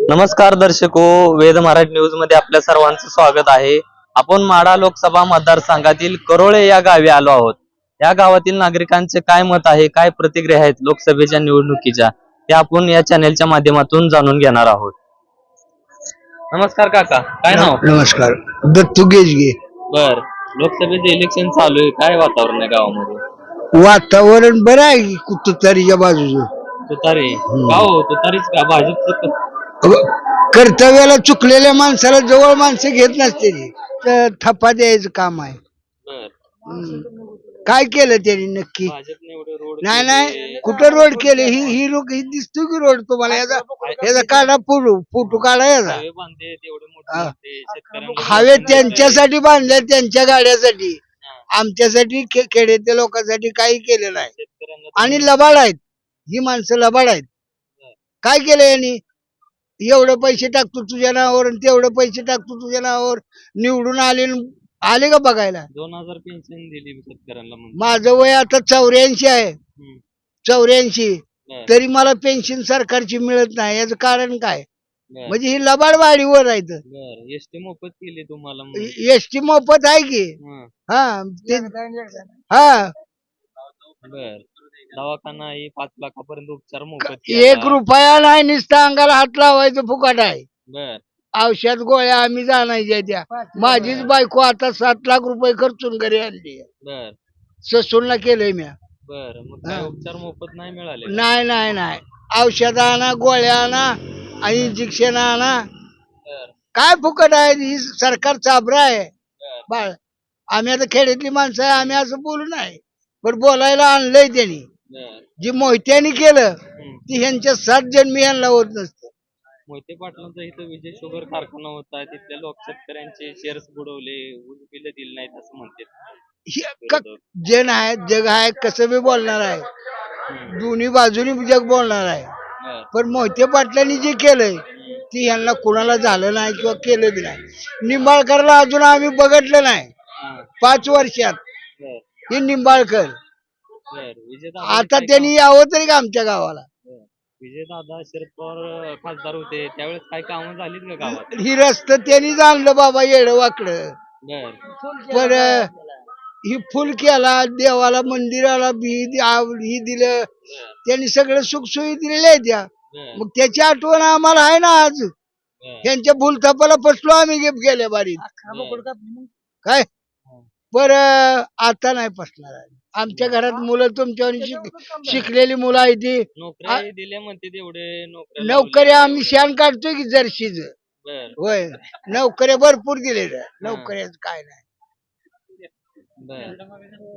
नमस्कार दर्शको वेद मराठी न्यूजमध्ये आपल्या सर्वांचं स्वागत आहे. आपण माडा लोकसभा मतदारसंघातील करोळे या गावी आलो आहोत. या गावातील नागरिकांचे काय मत आहे काय प्रतिक्रिया आहेत लोकसभेच्या निवडणुकीच्या ते आपण या चॅनेलच्या माध्यमातून जाणून घेणार आहोत. नमस्कार काका काय नाव? नमस्कार. दत्तू गेजगे. बर लोकसभेचे इलेक्शन चालू आहे. काय वातावरण आहे गावामध्ये? वातावरण बरं आहे की कुतुतारीच्या बाजूचं. तुतारी का हो? तुतारीच का? भाजपचं कर्तव्याला चुकलेल्या माणसाला जवळ माणसं घेत नसते. तर थप्पा द्यायचं काम आहे. काय केलं त्यांनी नक्की? नाही नाही. कुठं रोड केले? ही ही लोक ही दिसतो की रोड तुम्हाला? याचा याचा काढा फोटो फोटो काढा याचा. हवे त्यांच्यासाठी बांधले त्यांच्या गाड्यासाठी. आमच्यासाठी खेड्यातल्या लोकांसाठी काही केलं नाही. शेतकऱ्यांना आणि लबाड आहेत. ही माणसं लबाड आहेत. काय केलं यांनी? एवढं पैसे टाकतो तुझ्या नावावर आणि तेवढं पैसे टाकतो तुझ्या नावावर. निवडून आले न- आले का बघायला? दोन हजार पेन्शन दिली शेतकऱ्यांना म्हणून. माझं वय आता चौऱ्याऐंशी आहे. हम्म. चौऱ्याऐंशी. बर, तरी मला पेन्शन सरकारची मिळत नाही. याचं कारण काय? बर, म्हणजे ही लबाड वाढीवर आहे बर. एसटी मोफत केली तुम्हाला म्हणून. एस टी मोफत आहे की? हं, हा ते हा. बर. दवाखाना ही पाच लाखापर्यंत उपचार मोफत एक. रुपया नाही नुसतं अंगाला हात लावायचं फुकट आहे. बर. औषध गोळ्या आम्ही जाणायच्या त्या माझीच बायको आता सात लाख रुपये खर्चून घरी आणली. बर. ससूनला केलंय मी बर मग काय हा. उपचार मोफत नाही मिळाले नाही नाही नाही. औषध आणा गोळ्या आणा आणि इंजेक्शन आणा. बर. काय फुकट आहे? ही सरकार चाबरा आहे. बर. बाळ आम्ही आता खेड्यातली माणसं आहे आम्ही असं बोलू नाही. पण बोलायला आणलंय त्यांनी. जी मोहित्यानी केलं. ती ह्यांच्या सात जन्मी ह्यांना होत नसतं. मोहिते पाटलांचा इथं विजय शुगर कारखाना होता तिथल्या लोक शेतकऱ्यांचे शेअर्स बुडवले बिल दिले नाहीत असं म्हणतात. हे क- जन आहे जग आहे कसं बी बोलणार आहे. दोन्ही बाजूनी जग बोलणार आहे. पण मोहिते पाटलांनी जे केलंय ती ह्यांना कुणाला झालं नाही किंवा केलं बी नाही. निंबाळकरला अजून आम्ही बघितलं नाही. पाच वर्षात. हे निंबाळकर. आता त्यांनी यावं तरी का आमच्या गावाला? विजय दादा शरद पवार अं, खासदार होते त्यावेळेस काय कामं झालीत का गावात? ही रस्त त्यांनीच आणलं बाबा येडं वाकडं बर. पण ही फुल केला देवाला मंदिराला बी दि- आव- ही दिलं. त्यांनी सगळं सुखसोयी दिलेल्या आहेत त्या बर. मग त्याची आठवण आम्हाला आहे ना आज? बर. यांच्या भूलथापाला फसलो आम्ही गेप गेल्या बारीत. काय? पर आता नाही फसणार आहे. आमच्या घरात मुलं तुमच्यावर शिक शिकलेली मुलं आहे ती. नोकऱ्या दिल्या म्हणते तेवढे नोकऱ्या नोकऱ्या आम्ही शान काढतोय की जर्शीच. बर. होय. नोकऱ्या भरपूर दिलेल्या नोकऱ्याच काय नाही. बर.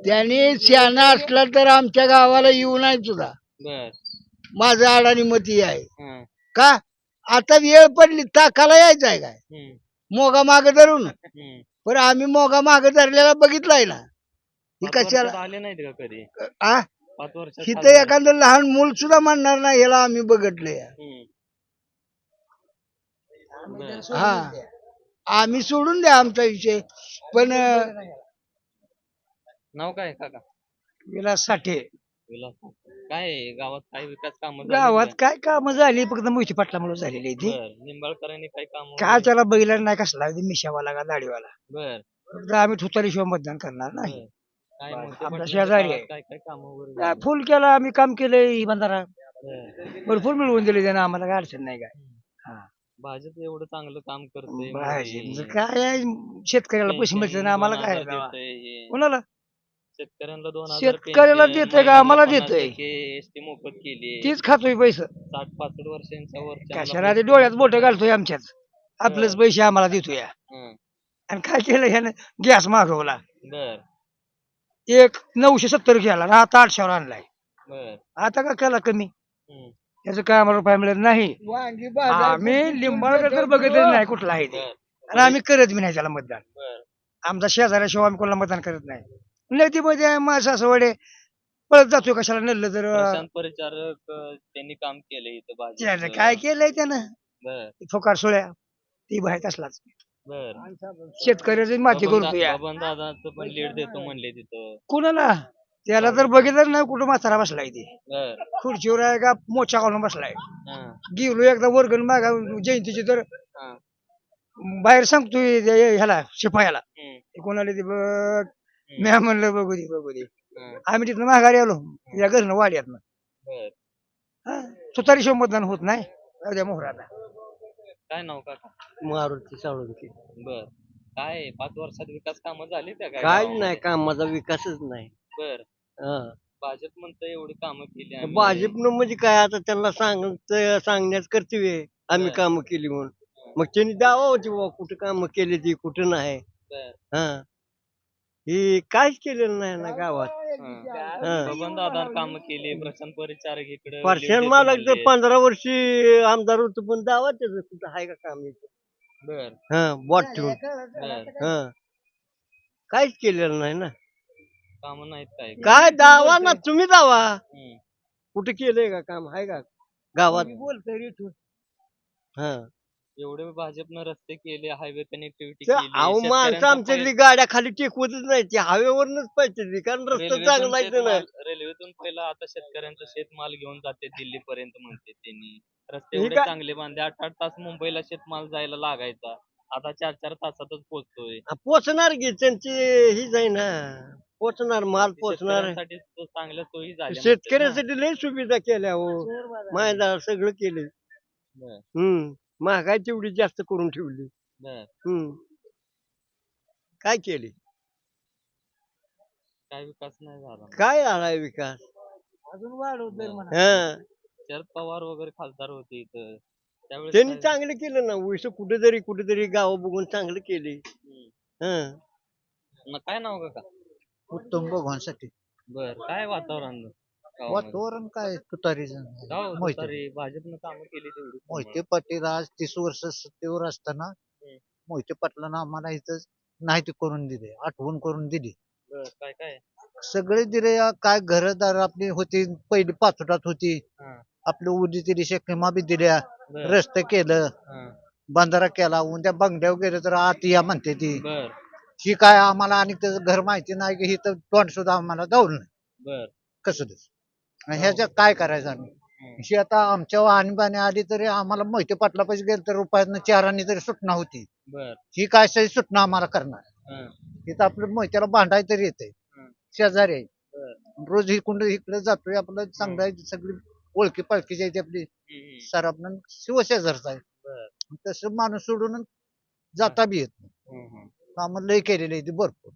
त्याने शहाणा असला तर आमच्या गावाला येऊ नाही सुद्धा. बर. माझं अडाणी मती आहे. हं. का? आता वेळ पडली ताकाला यायचं आहे काय. मोगा माग धरून. हं. पण आम्ही मोगा माग धरलेला बघितलाय ना. ही कशाला? आले नाहीत का कधी? आ? पाच वर्षात इथं. एखादं लहान मूल सुद्धा म्हणणार नाही ह्याला आम्ही बघितलंय. हं. आम्ही सोडून द्या आमचा विषय. पण नाव काय काका? विलास साठे. विलास काय आहे? गावात काय विकास काम गावात काय काम झाली? फक्त मोहिती पाटलामुळे झालेली आहे ती. निंबाळकरांनी काय काम काय त्याला बघितला नाही कसला ते मिशावाला का दाढीवाला. बर. फक्त आम्ही थुतारी शिवाय मतदान करणार नाही. बर. काय पाटलांच्या शेजारी आहे. काय काय काम वगैरे काय झाली? फुल केलं आम्ही काम केलंय इमानदारा. बर. भरपूर मिळवून दिले त्यानं आम्हाला काय अडचण नाही काय. हा. भाजप एवढं चांगलं काम करते भाजी- काय आहे, शेतकऱ्याला पैसे मिळते ना आम्हाला काय कोणाला? शेतकऱ्यांना दोन हजार शेतकऱ्याला pension, देतंय का? आम्हाला देतंय? पन्नास टक्के एसटी मोफत केली तीच खातोय पैसे. साठ पासष्ट वर्षांच्या कशाला ते डोळ्यात बोट घालतोय आमच्याच आपलेच पैसे आम्हाला देतोय. हं. आणि काय केलं ह्यानं? गॅस मागवला. बर. एक नऊशे सत्तर आणि आता आठशेवर आणलाय. बर. आता का केला कमी? हं. याचं काय आम्हाला रुपये मिळत नाही. वांगी बाजार आम्ही लिंबाळकर तर बघतच नाही कुठला आहे ते. बर. आणि आम्ही करत बी नाही त्याला मतदान. बर. आमचा शेजाऱ्याशिवाय आम्ही कोणाला मतदान करत नाही. नदीमध्ये असं वडे. पळत जातोय कशाला नडलं तर? प्रशांत परिचारक अं, त्यांनी काम केलं इथं त्यानं भाजप काय केलंय त्यानं? बर. फोकार सोळ्या ती बाहेर असलाच बर. शेतकऱ्याची माती या दादाचं पण लीड देतो म्हणले तिथं. कुणाला? त्याला तर बघितलं नाही कुठं म्हातारा बसलाय ते. बर. खुर्चीवर आहे का मोठ्या घालून बसलाय. हा, गेलो एकदा वर्गण मागा जयंतीची तर हा. बाहेर सांगतोय त्या ह्याला शिपायाला हम्म, ते कोणाला ते बघ मी म्हणलं बघू दे बघू दे. हा, आम्ही तिथनं माघारी आलो. या घरनं वाड्यातनं बर. तुतारी शिव मतदान होत नाही. उद्या मोहराला काय नाव काका मारुती साळुंकी. बर. काय? पाच वर्षात विकास कामं झाली त्या काय? नाही कामाचा विकासच नाही. बर. हं. भाजप म्हणतं एवढी कामं केली आम्ही. भाजपनं म्हणजे काय आता त्यांना सांग सांगण्याच कर्तव्य आहे. आम्ही. कामं केली म्हणून. मग त्यांनी दावा होती बाबा कुठं कामं केली ती कुठं नाही. बर. हा. ही काहीच केलेलं नाही ना गावात. हा. दादा काम केली प्रशांत परिचारक इकडे पर्शन मालक तर पंधरा वर्षी आमदार होतो पण दावा त्याचं कुठं आहे का काम इथं? बर. हा बॉट ठेवून. बर. हा. काहीच केलेलं नाही ना. काम नाहीत काय? काय दावा ना तुम्ही दावा. हम्म. कुठे केलंय का काम? आहे का? गावात. बोलतोय इथून. हा. एवढे भाजपनं रस्ते केले हायवे कनेक्टिव्हिटी ते अहो माणसं आमच्यातली गाड्या खाली टेकवतच नाही ती हवेवरनच पाहिजे ती, कारण रस्ता चांगला आहे ना. रेल्वेतून पहिला आता शेतकऱ्यांचा शेतमाल घेऊन जाते दिल्ली पर्यंत म्हणते त्यांनी. रस्ते हे एवढे काय- चांगले बांधले आठ आठ तास मुंबईला शेतमाल जायला लागायचा. आता चार चार तासातच पोहोचतोय. पोचणार की त्यांची हीच आहे ना पोचणार माल पोचणार. शेतकऱ्यांसाठी तो चांगल्या सोयी झाल्या शेतकऱ्यासाठी लय सुविधा केल्या हो. माहिती सगळं केले बर. हम्म. महागाई तेवढी जास्त करून ठेवली. बर. हम्म. काय केली? काय विकास नाही झाला. काय झालाय विकास? अजून वाढवतोय म्हणा. हा. शरद पवार वगैरे खासदार होते इथं. त्यावेळेस त्यांनी काय- चांगलं केलं ना. उस कुठेतरी कुठेतरी गाव बघून चांगलं केले. हम्म. हा. मग काय नाव काका उत्तम भगवानसाठी बर. काय वातावरण? वातावरण काय तुतारीचं हो, मोहिते भाजपनं कामं केली तेवढी. मोहिते पाटील आज तीस वर्ष सत्तेवर असताना. मोहिते पाटलांना आम्हाला इथं नाही ते करून दिले आठवण करून दिली. बर काय काय? सगळे दिले या काय घरदार आपली होती पहिली पाचोटात होती. हा. आपली उदी तिरी शेकिमा बी दिल्या बर. रस्ते केलं हा. बंधारा केला उद्या बंगल्यावर गेलं तर आत या म्हणते ती. बर. ही काय आम्हाला आणि त्याचं घर माहिती नाही की ही तर तोंड सुद्धा आम्हाला जाऊन बर. कसं दिस ह्याच्या काय करायचं आम्ही. ही आता आमच्या आणीबाणी आली तरी आम्हाला मोहिते पाटला पैसे गेले तर रुपयातनं चारांनी तरी सुटणा होती. बर. ही काय सही सुटणं आम्हाला करणार. हा. इथं आपलं मोहित्याला भांडाय तरी येते. शेजारी आहे. बर. रोज इकडं इकडे जातोय आपलं चांगलं आहे सगळी ओळखी पाळखीची आहे ती आपली. सर आपण शिवशेजारचा आहे. बर. तसं माणूस सोडून जाता बी येत नाही. हम्म. कामं लय केलेली आहे ती भरपूर.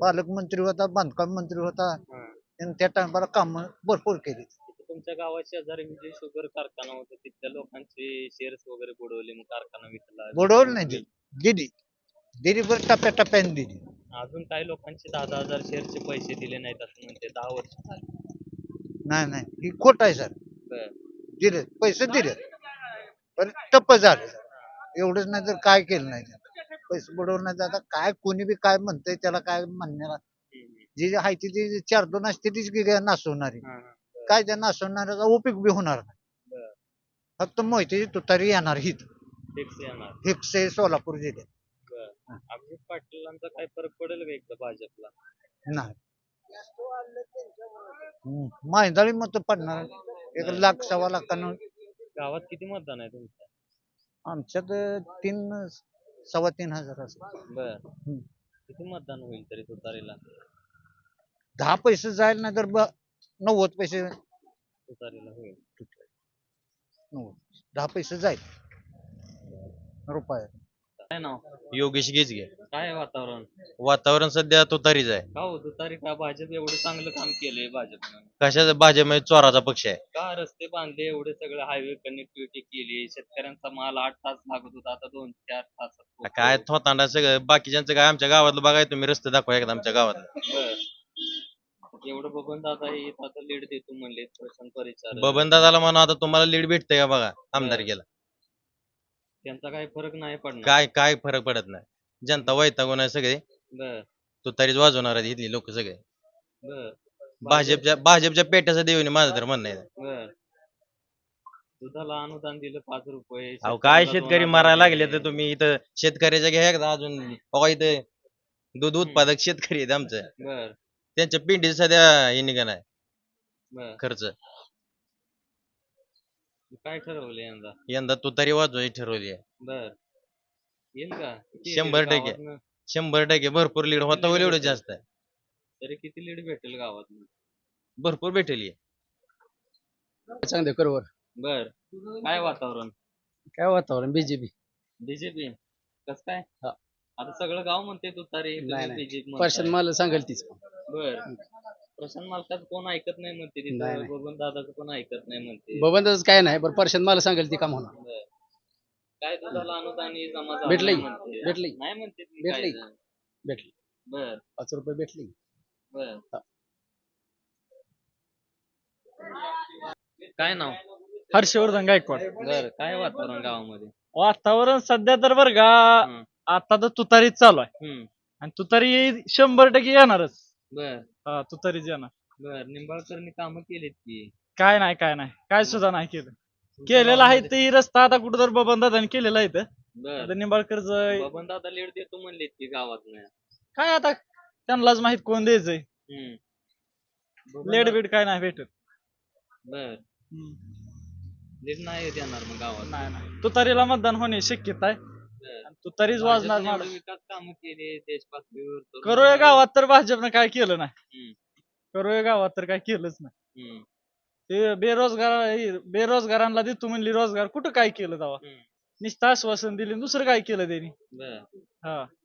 पालकमंत्री होता बांधकाम मंत्री होता. हा. आणि त्या टायमाला कामं भरपूर केली. तुमच्या गावात शेजारी विजय शुगर कारखाना होता तिथल्या लोकांचे शेअर्स वगैरे बुडवले मग कारखाना विकला. बुडवलं नाही दिली दिली. दिली बरं टप्प्या टप्प्याने दिली. अजून काही लोकांचे दहा दहा हजार शेअरचे पैसे दिले नाहीत असं म्हणते दहा वर्ष झाली. नाही नाही ही खोट आहे सर. बर. दिले पैसे दिले. पण टप्प झाले. एवढंच नाही तर काय केलं नाही. त्यानं. पैसे बुडवून नाही आता काय कोणी बी काय म्हणतंय त्याला काय म्हणण्याला. जी जी आहे ती जी चार दोन असते तीच काय नासवणारी. काय त्या नासवणाऱ्याचा उपयोग बी होणार नाही. बर. फक्त मोहिती तुतारी येणार फिक्स येणार. हिकसे सोलापूर जिल्ह्यात. बर. अभिजित पाटीलांचा काय फरक पडेल का एकदा भाजपला? नाही. हम्म. मत पडणार. एक लाख सव्वा लाखानं. गावात किती मतदान आहे तुमचं आमच्यात तीन सव्वा तीन हजार असं. बर. हम्म. किती मतदान होईल तरी तुतारीला? दहा पैसे जाईल नाही तर ब- नव्वद पैसे तुतारीला होईल. नव्वद. दहा पैसे जाईल. रुपये. काय नाव? योगेश गेजगे. काय वातावरण? वातावरण सध्या तुतारीच आहे. का हो तुतारी का? भाजप एवढं चांगलं काम केलंय भाजपनं. कशाचा? भाजप चोराचा पक्ष आहे. का रस्ते बांधले? एवढे सगळं हायवे कनेक्टिव्हिटी केली. शेतकऱ्यांचा माल आठ तास लागत होता. आता दोन चार तासात पोहोचतो. काय थोतांडा सगळं? बाकीच्यांचं काय? आमच्या गावातलं बघाय तुम्ही रस्ते दाखवा एकदा आमच्या गावातलं. बर. एवढं बघून दादा हे आता लीड देतो म्हणले प्रशांत परिचार बबन दादाला म्हणा आता तुम्हाला लीड भेटतंय का बघा आमदार गेला त्यांचा काही फरक नाही पडणार. काय काय फरक पडत नाही. जनता वैतागून आहे सगळे. बर. तुतारीच वाजवणार आहेत इथली लोक सगळे. बर. भाजपच्या भाजपच्या पेट्याचं देऊन माझं तर म्हणणं आहे. बर. दुधाला अनुदान दिलं पाच रुपये. अहो काय शेतकरी मारायला लागले. तर तुम्ही इथं शेतकऱ्याच्या घ्या एकदा अजून. बघा इथं दूध उत्पादक शेतकरी आहेत आमचं. बर. त्यांच्या पिंडीत सध्या हे निघालाय बर. खर्च. काय ठरवलं यंदा? यंदा तुतारी वाजवायची ठरवली आहे. बर. येईल का? किती शंभर टक्के. गावातनं? शंभर टक्के. भरपूर लीड होता होईल एवढं जास्त आहे. तरी किती लीड भेटेल गावात भरपूर भेटेल हे. चांगले करवर बर. काय वातावरण? काय वातावरण? बीजेपी बीजेपी कस काय? हा. आता सगळं गाव म्हणते तुतारी नाही, नाही. बीजेपी पर्शन मला सांगाल तीच बर प्रशांत मालकाचं कोण ऐकत नाही म्हणते नाही, तिथं नाही. बबन दादाचं कोण ऐकत नाही म्हणते बबंदच काय नाही बरं पर्शन मला सांगाल ती काम होणार बर. काय दुधाला अनुदान हे जमा झालं भेटलंय. नाही म्हणते. भेटलंय. नाही म्हणते ती भेटलंय. काय जण. भेटली बर पाच रुपये भेटली बर हा. काय नाव हर्षवर्धन गायकवाड बर काय वातावरण गावामध्ये वातावरण सध्या तर बर का. आता तर तुतारीच चालू आहे. हम्म. आणि तुतारी शंभर टक्के येणारच. बर. हा तुतारीच येणार. बर निंबाळकरनी कामं केलीत की? काय नाही काय नाही. काय सुद्धा नाही केलं. केलेलं आहे ते रस्ता आता कुठं तर बबन दादाने केलेला आहे इथं. बर. आता निंबाळकरचं बबन दादा लीड देतो म्हणलेत की गावात काय आता त्यांनाच माहीत कोण द्यायचंय. लेट बीट काय नाही भेटत. बर. हम्म. लीड नाही देणार मग गावात. नाही नाही. तुतारीला मतदान होणे शक्यता आहे. बर. आणि तुतारीच वाजणार विकास कामं केले देश पातळीवर तरुण करोळे गावात तर भाजपनं काय केलं नाही हम्म. करोळे गावात तर काय केलंच नाही हम्म. ते बेरोजगार हे बेरोजगारांना देतो म्हणली रोजगार कुठं काय केलं तेव्हा हम्म. नुसतं आश्वासन दिले दुसरं काय केलं त्यांनी बर हा